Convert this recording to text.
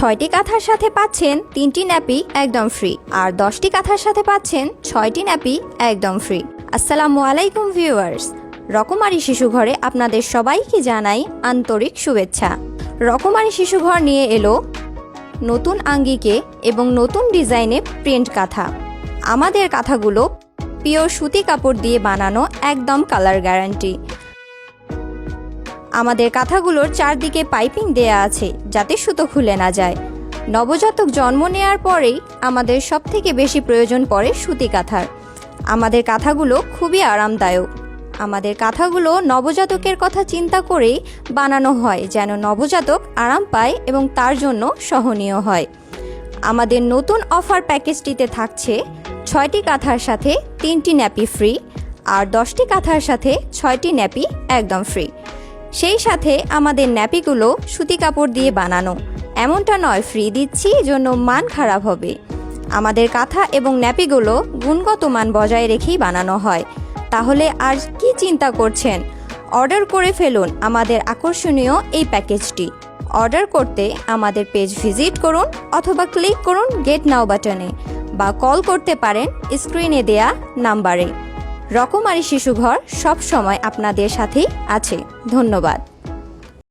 ছয়টি কাঁথার সাথে পাচ্ছেন তিনটি ন্যাপি একদম ফ্রি আর দশটি কাঁথার সাথে পাচ্ছেন ছয়টি ন্যাপি একদম ফ্রি আসসালামু আলাইকুম ভিউয়ার্স রকমারি শিশুঘরে আপনাদের সবাইকে জানাই আন্তরিক শুভেচ্ছা। রকমারি শিশুঘর নিয়ে এলো নতুন আঙ্গিকে এবং নতুন ডিজাইনে প্রিন্ট কাঁথা। আমাদের কাঁথাগুলো পিওর সুতি কাপড় দিয়ে বানানো একদম কালার গ্যারান্টি আমাদের কাঁথাগুলোর চারদিকে পাইপিং দেয়া আছে যাতে সুতো খুলে না যায়। নবজাতক জন্ম নেয়ার পরেই আমাদের সবথেকে বেশি প্রয়োজন পড়ে সুতি কাঁথার। আমাদের কাঁথাগুলো খুবই আরামদায়ক। আমাদের কাঁথাগুলো নবজাতকের কথা চিন্তা করেই বানানো হয় যেন নবজাতক আরাম পায় এবং তার জন্য সহনীয় হয়। আমাদের নতুন অফার প্যাকেজটিতে থাকছে ছয়টি কাঁথার সাথে তিনটি ন্যাপি ফ্রি আর দশটি কাঁথার সাথে ছয়টি ন্যাপি একদম ফ্রি। সেই সাথে আমাদের ন্যাপিগুলো সুতি কাপড় দিয়ে বানানো। এমনটা নয়, ফ্রি দিচ্ছি জন্য মান খারাপ হবে। আমাদের কাঁথা এবং ন্যাপিগুলো গুণগত মান বজায় রেখেই বানানো হয়। তাহলে আর কি চিন্তা করছেন? অর্ডার করে ফেলুন আমাদের আকর্ষণীয় এই প্যাকেজটি। অর্ডার করতে আমাদের পেজ ভিজিট করুন অথবা ক্লিক করুন গেট নাও বাটনে বা কল করতে পারেন স্ক্রিনে দেয়া নাম্বারে। রকমারি শিশুঘর সব সময় আপনাদের সাথেই আছে। ধন্যবাদ।